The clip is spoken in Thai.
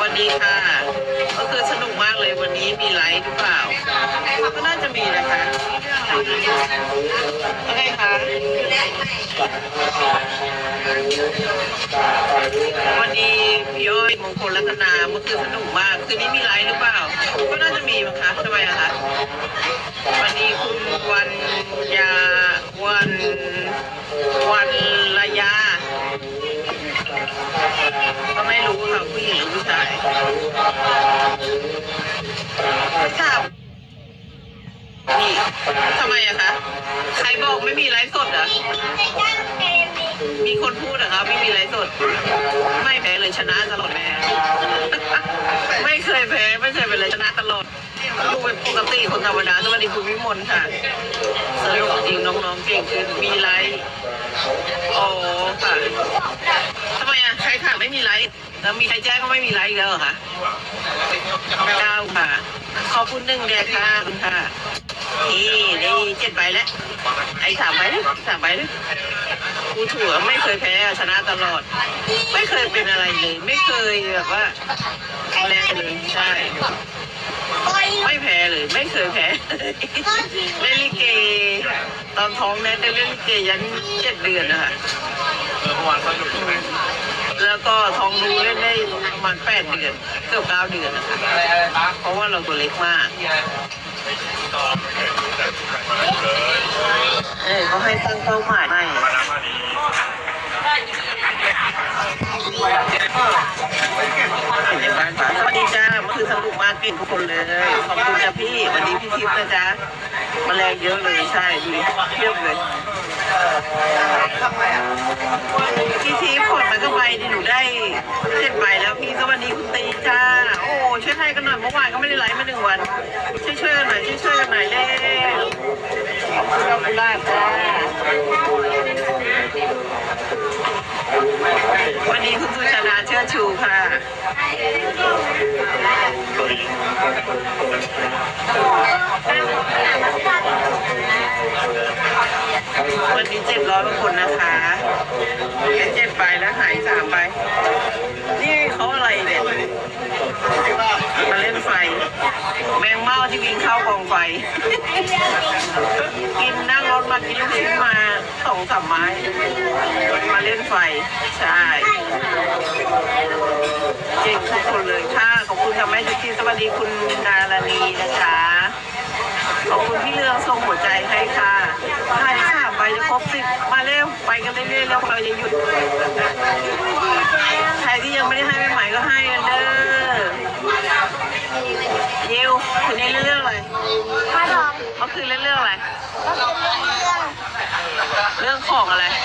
วันดีค่ะ ก็คือสนุกมากเลยวันนี้มีไลฟ์หรือเปล่าก็น่าจะมีนะคะอะไรคะวันดีพี่อ้อยมงคลรัตนาเมื่อคืนสนุกมากคืนนี้มีไลฟ์หรือเปล่า ก็น่าจะมีมั้งคะทำไมอะคะวันนี้คุณวันยาวัน ทำไมอะคะ ใครบอกไม่มีไลฟ์สดเหรอ มีคนพูดเหรอคะไม่มีไลฟ์สด ไม่แพ้เลยชนะตลอดแม่ไม่เคยแพ้ไม่เคยเป็นเลยชนะตลอดลูกเป็นปกติคนธรรมดาสวัสดีคุณวิมลค่ะสนุกจริงน้องๆเก่งขึ้นมีไลฟ์อ๋อค่ะทำไมอะใครถามไม่มีไลค์แล้วมีใครแจ้งก็ไม่มีไลค์อีกแล้วเหรอคะเก้าค่ะ ขอบคุณหนึ่งเดียค่ะคุณค่ะ นี่ได้เจ็ดใบแล้วไอ้สามใบเลยสามใบเลยกูถั่วไม่เคยแพ้ชนะตลอด ไม่เคยเป็นอะไรเลย ไม่เคยแบบว่าแรงเลยใช่ไม่แพ้เลย ไม่เคยแพ้เล่นลิเก ตอนท้องแนทได้เล่นลิเกยันเจ็ดเดือนนะคะแล้วก็ทองรูเล่นได้ประมาณแปดเดือนเกือบเก้าเดือนนะคะเพราะว่าเราตัวเล็กมาก เออเขาให้ตั้งเป้าหมายให้เห็นในบ้านป้าสวัสดีจ้าเมื่อคืนสนุกมากเก่งทุกคนเลย ขอบคุณจ้าพี่ วันนี้พี่ทิพย์นะจ๊ะแมลงเยอะเลยใช่ดูเพียบเลยพี่ทีผลมันก็ใบดิหนูได้เจ็ดใบแล้วพี่สวัสดีคุณตีจ้า โอ้ช่วยให้กันหน่อยเมื่อวานก็ไม่ได้ไลฟ์มาหนึ่งวัน ช่วยช่วย บคุณครับคุณลาบจ้าวันนี้คุณสุชาดาเชิดชูค่ะวันนี้เจ็ดร้อยคนนะคะได้เจ็ดใบแล้วหายสามใบนี่เขาอะไรเนี่ยมาเล่นไฟ แมงเม่าที่วิ่งเข้ากองไฟ กินนั่ง รถมากินลูกชิ้นมาสองสามไม้มาเล่นไฟ ใช่เก่งทุกคนเลยค่ะขอบคุณค่ะแม่จุ๊จีสวัสดีคุณดารณีนะคะขอบคุณพี่เรืองส่งหัวใจให้ค่ะให้ค่ะไปจะครบสิบมาเร็วไปกันเรื่อยๆแล้วเราจะหยุด ใครที่ยังไม่ได้ให้ใหม่ๆก็ให้กันเด้อ องอะไร ก็เป็นเรื่อง เรื่องของอะไร ของ